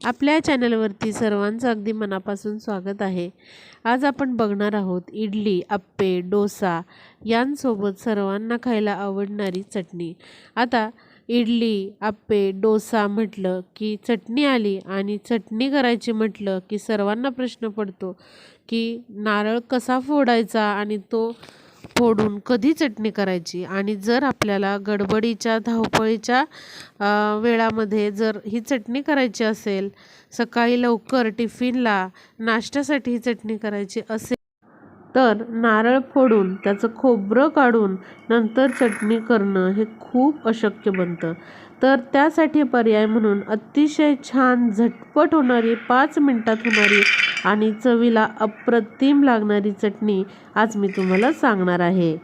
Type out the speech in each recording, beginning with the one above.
आपल्या चॅनलवरती सर्वांचं अगदी मनापासून स्वागत आहे. आज आपण बघणार आहोत इडली आप्पे डोसा यांसोबत सर्वांना खायला आवडणारी चटणी. आता इडली आप्पे डोसा म्हटलं की चटणी आली आणि चटणी करायची म्हटलं की सर्वांना प्रश्न पडतो की नारळ कसा फोडायचा आणि तो फोडून कधी चटणी करायची? आणि जर आपल्याला गडबडीच्या धावपळीच्या वेळामध्ये जर ही चटणी करायची असेल सकाळी लवकर टिफिनला नाश्त्यासाठी ही चटणी करायची असेल तर नारळ फोडून त्याचं खोबरं काढून नंतर चटणी करणं हे खूप अशक्य बनतं. तर त्यासाठी पर्याय म्हणून अतिशय छान झटपट होणारी पाच मिनटात होणारी आणि चवीला अप्रतिम लागणारी चटणी आज मी तुम्हाला सांगणार आहे.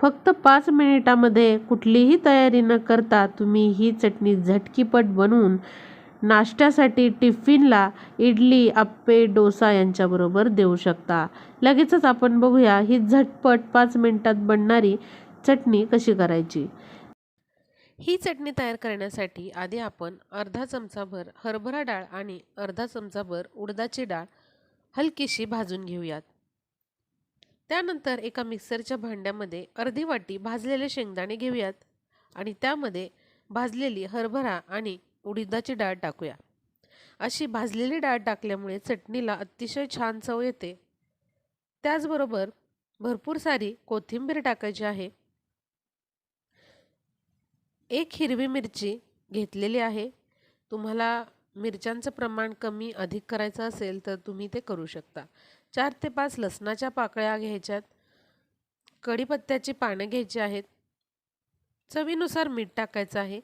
फक्त पाच मिनिटामध्ये कुठलीही तयारी न करता तुम्ही ही चटणी झटकीपट बनवून नाश्त्यासाठी टिफिनला इडली आप्पे डोसा यांच्याबरोबर देऊ शकता. लगेचच आपण बघूया ही झटपट पाच मिनिटात बनणारी चटणी कशी करायची. ही चटणी तयार करण्यासाठी आधी आपण अर्धा चमचाभर हरभरा डाळ आणि अर्धा चमचाभर उडदाची डाळ हलकीशी भाजून घेऊयात. त्यानंतर एका मिक्सरच्या भांड्यामध्ये अर्धी वाटी भाजलेले शेंगदाणे घेऊयात आणि त्यामध्ये भाजलेली हरभरा आणि उडीदाची डाळ टाकूया. अशी भाजलेली डाळ टाकल्यामुळे चटणीला अतिशय छान चव येते. त्याचबरोबर भरपूर सारी कोथिंबीर टाकायची आहे. एक हिरवी मिरची घेतलेली आहे. तुम्हाला मिरच्यांचं प्रमाण कमी अधिक करायचं असेल तर तुम्ही ते करू शकता. चार ते पाच लसणाच्या पाकळ्या घ्यायच्यात. कढीपत्त्याची पानं घ्यायची आहेत. चवीनुसार मीठ टाकायचं आहे.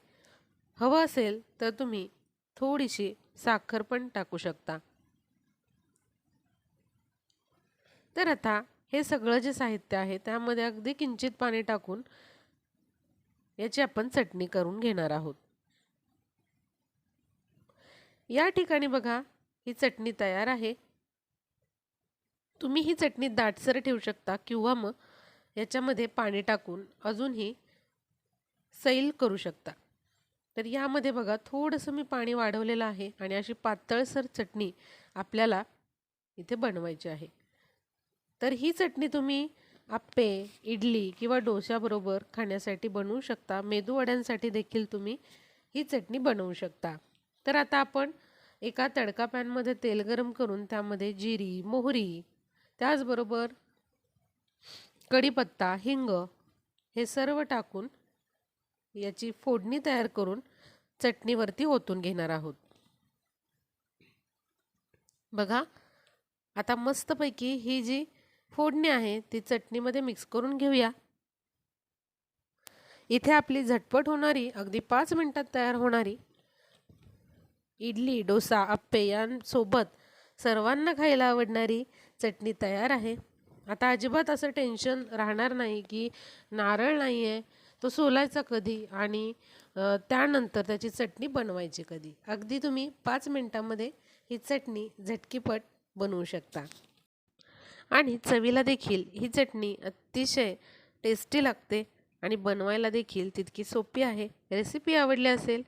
हवं असेल तर तुम्ही थोडीशी साखर पण टाकू शकता. तर आता हे सगळं जे साहित्य आहे त्यामध्ये अगदी किंचित पाणी टाकून याची आपण चटणी करून घेणार आहोत. या ठिकाणी बघा ही चटणी तयार आहे. तुम्ही ही चटणी दाटसर ठेवू शकता किंवा मग याच्यामध्ये पाणी टाकून अजूनही सैल करू शकता. तर यामध्ये बघा थोडंसं मी पाणी वाढवलेलं आहे आणि अशी पातळसर चटणी आपल्याला इथे बनवायची आहे. तर ही चटणी तुम्ही आप्पे इडली किंवा डोश्याबरोबर खाण्यासाठी बनवू शकता. मेदूवड्यांसाठी देखील तुम्ही ही चटणी बनवू शकता. तर आता आपण एका तडका पॅनमध्ये तेल गरम करून त्यामध्ये जिरी मोहरी त्याचबरोबर कढीपत्ता हिंग हे सर्व टाकून याची फोडणी तयार करून चटणीवरती ओतून घेणार आहोत. बघा आता मस्तपैकी ही जी फोडणी आहे ती चटणीमध्ये मिक्स करून घेऊया. इथे आपली झटपट होणारी अगदी पाच मिनिटात तयार होणारी इडली डोसा आप्पे यांसोबत सर्वांना खायला आवडणारी चटणी तयार आहे. आता अजिबात असं टेन्शन राहणार नाही की नारळ नाही आहे तो सोलायचा कधी आणि त्यानंतर त्याची चटणी बनवायची कधी. अगदी तुम्ही पाच मिनटामध्ये ही चटणी झटकीपट बनवू शकता. आणि चवीला देखील ही चटणी अतिशय टेस्टी लागते आणि बनवायला देखील तितकी सोपी आहे. रेसिपी आवडली असेल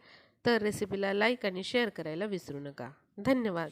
तर रेसिपीला लाईक आणि शेअर करायला विसरू नका. धन्यवाद.